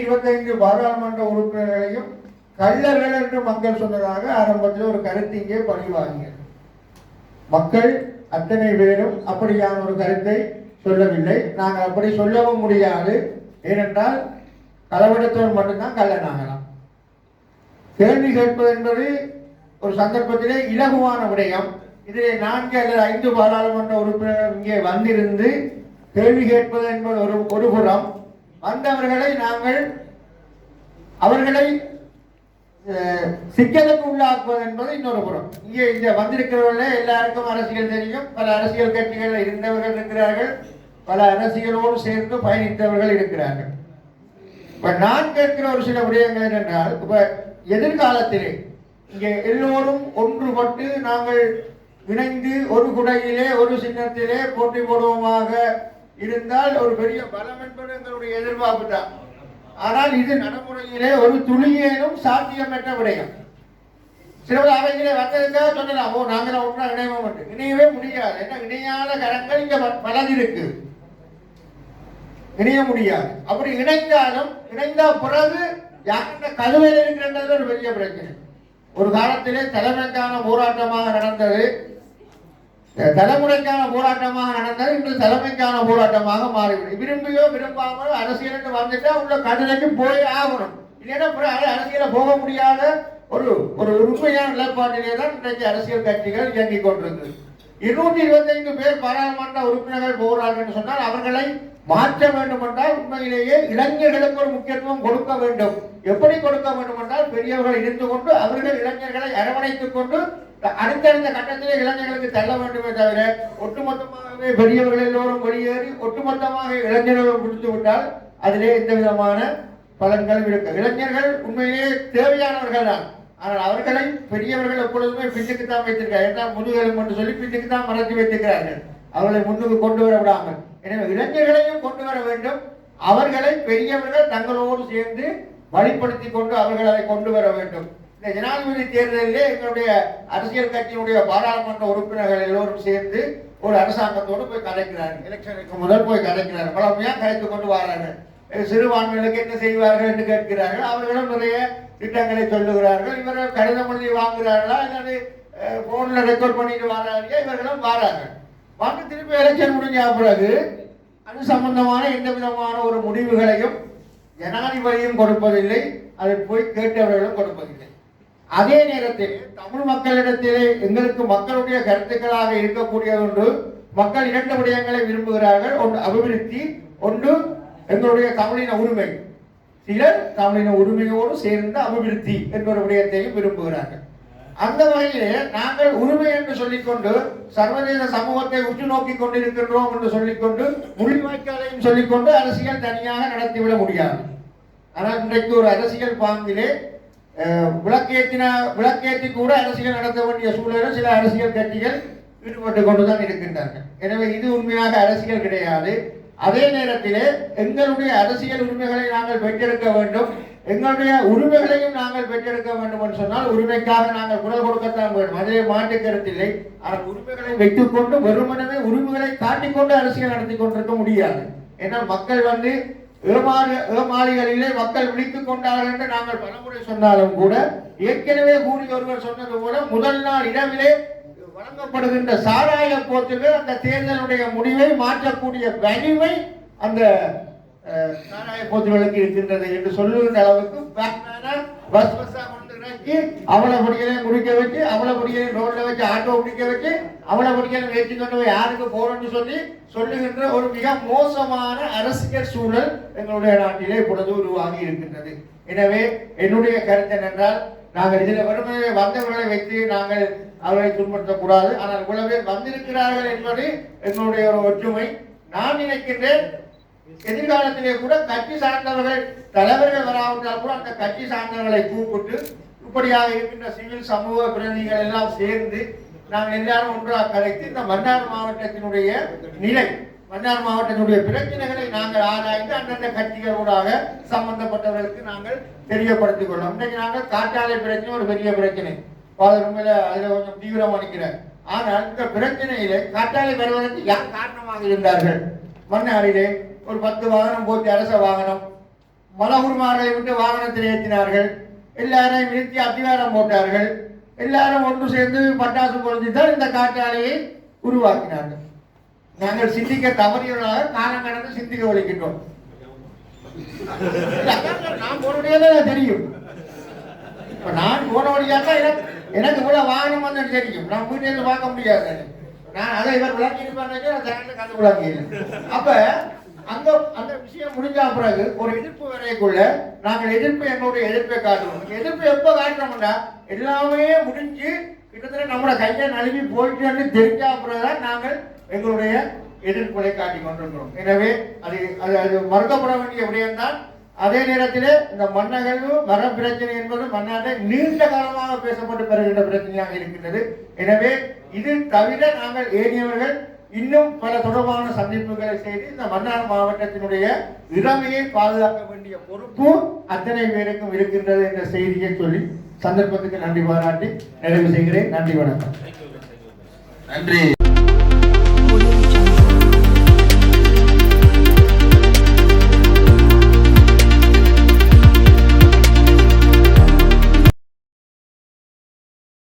இருபத்தைந்து பாராளுமன்ற உறுப்பினர்களையும் கள்ளர்கள் என்று மக்கள் சொன்னதாக ஆரம்பத்தில் ஒரு கருத்து இங்கே பதிவாகியது. மக்கள் அத்தனை பேரும் அப்படியான ஒரு கருத்தை சொல்லவில்லை. நாங்கள் அப்படி சொல்லவும் முடியாது. ஏனென்றால் களவெடுத்தவர் மட்டும்தான் கள்ளனாகலாம். கேள்வி கேட்பது என்பது ஒரு சந்தர்ப்பத்திலே இலகுவான விடயம். இதிலே நான்கு அல்லது ஐந்து பாராளுமன்ற உறுப்பினர்கள் இங்கே வந்திருந்து கேள்வி கேட்பது என்பது ஒரு ஒரு புறம். வந்தவர்களை நாங்கள் அவர்களை சிக்கலுக்கு உள்ளாக்குவது என்பது இன்னொரு புறம். இங்கே இங்கே வந்திருக்கிறவர்களே எல்லாருக்கும் அரசியல் தெரியும். பல அரசியல் கட்சிகள் இருந்தவர்கள் இருக்கிறார்கள். பல அரசியலோடு சேர்ந்து பயணித்தவர்கள் இருக்கிறார்கள். இப்ப நான் கேட்கிற ஒரு சில விடயங்கள் என்னென்றால் இப்ப எதிர்காலத்திலே இங்கே எல்லோரும் ஒன்றுபட்டு நாங்கள் இணைந்து ஒரு குடையிலே ஒரு சின்னத்திலே போட்டி போடுவோமாக இருந்தால் ஒரு பெரிய பலம் என்பது எங்களுடைய எதிர்பார்ப்பு தான். ஆனால் இது நடைமுறையிலே ஒரு துளியேனும் சாத்தியமற்ற விடயம். சிலர் அவைகளே வந்ததுக்காக சொல்லலாம் ஓ நாங்கள் ஒன்றா இணைவோம் என்று. இணையவே முடியாது. என்ன இணையாத கரங்கள் இங்க ப- பலது இருக்கு. இணைய முடியாது. அப்படி இணைந்தாலும் இணைந்த பிறகு யாருடைய கழுவையில் இருக்கின்றது ஒரு பெரிய பிரச்சனை. ஒரு காலத்திலே தலைமைக்கான போராட்டமாக நடந்தது. தலைமுறைக்கான போராட்டமாக நடந்தது இன்று தலைமைக்கான போராட்டமாக மாறிவிடும். விரும்பியோ விரும்பாமல் அரசியலுக்கு வந்துட்டா உள்ள கடுமைக்கு போய் ஆகணும். இல்லைன்னா அரசியலை போக முடியாத ஒரு ஒரு உண்மையான நிலைப்பாட்டிலே தான் இன்றைக்கு அரசியல் கட்சிகள் இயங்கிக் கொண்டிருந்தது. இருநூற்றி இருபத்தைந்து பேர் பாராளுமன்ற உறுப்பினர்கள் போகிறார்கள் என்று சொன்னால் அவர்களை மாற்ற வேண்டும் என்றால் உண்மையிலேயே இளைஞர்களுக்கு ஒரு முக்கியத்துவம் கொடுக்க வேண்டும். எப்படி கொடுக்க வேண்டும் என்றால் பெரியவர்கள் இருந்து கொண்டு அவர்கள் இளைஞர்களை அரவணைத்துக் கொண்டு அடுத்தடுத்த கட்டத்திலே இளைஞர்களுக்கு தள்ள வேண்டுமே தவிர ஒட்டுமொத்தமாகவே பெரியவர்கள் எல்லோரும் வெளியேறி ஒட்டுமொத்தமாக இளைஞர்கள் முடித்து விட்டால் அதிலே எந்த விதமான பலன்கள் இருக்கு இளைஞர்கள் உண்மையிலேயே தேவையானவர்கள் தான். ஆனால் அவர்களை பெரியவர்கள் எப்பொழுதுமே பின்னுக்கு தான் வைத்திருக்கிறார் ஏன்னா முதுகெலும் என்று சொல்லி பின்னுக்கு தான் மறைத்து வைத்திருக்கிறார்கள். அவர்களை முன்னுக்கு கொண்டு வர விடாமல். எனவே இளைஞர்களையும் கொண்டு வர வேண்டும். அவர்களை பெரியவர்கள் தங்களோடு சேர்ந்து வழிப்படுத்தி கொண்டு அவர்களை அதை கொண்டு வர வேண்டும். இந்த ஜனாதிபதி தேர்தலிலே எங்களுடைய அரசியல் கட்சியினுடைய பாராளுமன்ற உறுப்பினர்கள் எல்லோரும் சேர்ந்து ஒரு அரசாங்கத்தோடு போய் கதைக்கிறார்கள். எலெக்ஷனுக்கு முதல் போய் கதைக்கிறார்கள். பழமையாக கலைத்து கொண்டு வரார்கள். சிறுபான்மையினருக்கு என்ன செய்வார்கள் என்று கேட்கிறார்கள். அவர்களும் நிறைய திட்டங்களை சொல்லுகிறார்கள். இவர்கள் கடிதம் எழுதி வாங்குகிறார்களா? அல்லது போன்ல ரெக்கார்ட் பண்ணிட்டு வராங்க இவர்களும் வாரார்கள். வந்து திருப்பி எலெக்ஷன் முடிஞ்ச பிறகு அது சம்பந்தமான எந்த விதமான ஒரு முடிவுகளையும் ஜனாதிபதியும் கொடுப்பதில்லை அதை போய் கேட்டவர்களும் கொடுப்பதில்லை. அதே நேரத்தில் தமிழ் மக்களிடத்திலே எங்களுக்கு மக்களுடைய கருத்துக்களாக இருக்கக்கூடிய ஒன்று மக்கள் இரண்டு விடயங்களை விரும்புகிறார்கள். ஒன்று அபிவிருத்தி ஒன்று எங்களுடைய தமிழின உரிமை. சிலர் தமிழின உரிமையோடு சேர்ந்த அபிவிருத்தி என்ற விடயத்தையும் விரும்புகிறார்கள். அந்த வகையிலே நாங்கள் உரிமை என்று சொல்லிக்கொண்டு சர்வதேச சமூகத்தை உற்று நோக்கி கொண்டிருக்கின்றோம் என்று சொல்லிக்கொண்டு முள்ளிவாய்க்காலையும் சொல்லிக்கொண்டு அரசியல் தனியாக நடத்திவிட முடியாது. ஆனால் இன்றைக்கு ஒரு அரசியல் பாங்கிலே விளக்கேற்றின விளக்கேற்றி கூட அரசியல் நடத்த வேண்டிய சூழலில் சில அரசியல் கட்சிகள் ஈடுபட்டு கொண்டுதான் இருக்கின்றார்கள். எனவே இது உண்மையாக அரசியல் கிடையாது. அதே நேரத்திலே எங்களுடைய அரசியல் உரிமைகளை நாங்கள் பெற்றெடுக்க வேண்டும். எங்களுடைய உரிமைகளையும் நாங்கள் பெற்றெடுக்க வேண்டும் என்று சொன்னால் உரிமைக்காக நாங்கள் குரல் கொடுக்கத்தான் வேண்டும். அதே மாட்டு கருத்தில்லை ஆனால் உரிமைகளை வைத்துக்கொண்டு வெறுமனவே உரிமைகளை காட்டிக்கொண்டு அரசியல் நடத்தி கொண்டிருக்க முடியாது. ஏன்னால் மக்கள் வந்து ஏமாறு ஏமாளிகளிலே மக்கள் விழித்துக் கொண்டார்கள் என்று நாங்கள் பலமுறை சொன்னாலும் கூட ஏற்கனவே கூறி ஒருவர் சொன்னது போல முதல் நாள் இரவிலே வழங்கப்படுகின்ற சாராய போட்டிகள் அந்த தேர்தலுடைய முடிவை மாற்றக்கூடிய வலிமை அந்த சாராய போட்டிகளுக்கு இருக்கின்றது என்று சொல்லுகின்ற அளவுக்கு பேட்மேனா பஸ் பஸ்ஸா கொண்டு இறக்கி அவளை படிக்கலையும் குடிக்க வச்சு அவளை படிக்கலையும் ரோட்ல வச்சு ஆட்டோ குடிக்க வச்சு அவளை படிக்கலையும் ஏற்றி கொண்டு போய் யாருக்கு போறோம்னு சொல்லி சொல்லுகின்ற ஒரு மிக மோசமான அரசியல் சூழல் எங்களுடைய நாட்டிலே இப்பொழுது உருவாகி இருக்கின்றது. எனவே என்னுடைய கருத்து என்னென்றால் நாங்கள் இதில் வறுமையை வந்தவர்களை வைத்து நாங்கள் அவர்களை துன்படுத்தக்கூடாது ஆனால் இவ்வளவு பேர் வந்திருக்கிறார்கள் என்பது எங்களுடைய ஒரு ஒற்றுமை. நான் நினைக்கின்றேன் எதிர்காலத்திலே கூட கட்சி சார்ந்தவர்கள் தலைவர்கள் வராவிட்டால் கூட அந்த கட்சி சார்ந்தவர்களை கூப்பிட்டு இப்படியாக இருக்கின்ற சிவில் சமூக பிரதிநிதிகள் எல்லாம் சேர்ந்து நாங்கள் எல்லாரும் ஒன்றாக கலைத்து இந்த மன்னார் மாவட்டத்தினுடைய நிலை மன்னார் மாவட்டத்தினுடைய பிரச்சனைகளை நாங்கள் ஆராய்ந்து அந்தந்த கட்சிகளோடாக சம்பந்தப்பட்டவர்களுக்கு நாங்கள் தெரியப்படுத்திக் கொள்ளோம் இன்றைக்கு நாங்கள் காற்றாலை பிரச்சனை ஒரு பெரிய பிரச்சனை. பாதர் உண்மையில அதில் கொஞ்சம் தீவிரம் அளிக்கிறார் ஆனால் இந்த பிரச்சனையில காற்றாலை வருவதற்கு யார் காரணமாக இருந்தார்கள்? மன்னாரிலே ஒரு பத்து வாகனம் போச்சு அரச வாகனம். மலகுருமார்களை விட்டு வாகனத்தில் ஏற்றினார்கள் எல்லாரையும் நிறுத்தி அதிகாரம் போட்டார்கள். எல்லாரும் ஒன்று சேர்ந்து பட்டாசு பொழுது தான் இந்த காற்றாலையை உருவாக்கினார்கள். நாங்கள் சிந்திக்க தவறியவர்களாக காலம் கடந்து சிந்திக்க ஒழிக்கின்றோம். நான் போனோடையே தான் தெரியும். இப்போ நான் போன வழியா தான் எனக்கு கூட வாகனம் வந்து தெரியும். நான் வீட்டில் பார்க்க முடியாது. நான் அதை இவர் விளக்கி இருப்பாரு கண்டு விளக்கி அப்ப அந்த அந்த விஷயம் முடிஞ்ச பிறகு ஒரு எதிர்ப்பு வரைக்குள்ள நாங்கள் எதிர்ப்பு எங்களுடைய எதிர்ப்பை காட்டுவோம். எதிர்ப்பு எப்ப காட்டுறோம்னா எல்லாமே முடிஞ்சு கிட்டத்தட்ட நம்மளோட கையை நழுவி போயிட்டு தெரிஞ்ச பிறகுதான் நாங்கள் எங்களுடைய எதிர்ப்புகளை காட்டி கொண்டிருக்கிறோம். எனவே அது அது அது மறுக்கப்பட வேண்டிய விடயம்தான் அதே நேரத்தில் இந்த மண்ணகழ்வு மர பிரச்சனை என்பது மன்னாட்டை நீண்ட காலமாக பேசப்பட்டு பெறுகின்ற பிரச்சனையாக இருக்கின்றது. எனவே இது தவிர நாங்கள் ஏனியவர்கள் இன்னும் பல தொடர்பான சந்திப்புகளை செய்து இந்த மன்னார் மாவட்டத்தினுடைய இளமையை பாதுகாக்க வேண்டிய பொறுப்பு அத்தனை பேருக்கும் இருக்கின்றது என்ற செய்தியை சொல்லி சந்தர்ப்பத்துக்கு நன்றி பாராட்டி நிறைவு செய்கிறேன். நன்றி வணக்கம். நன்றி.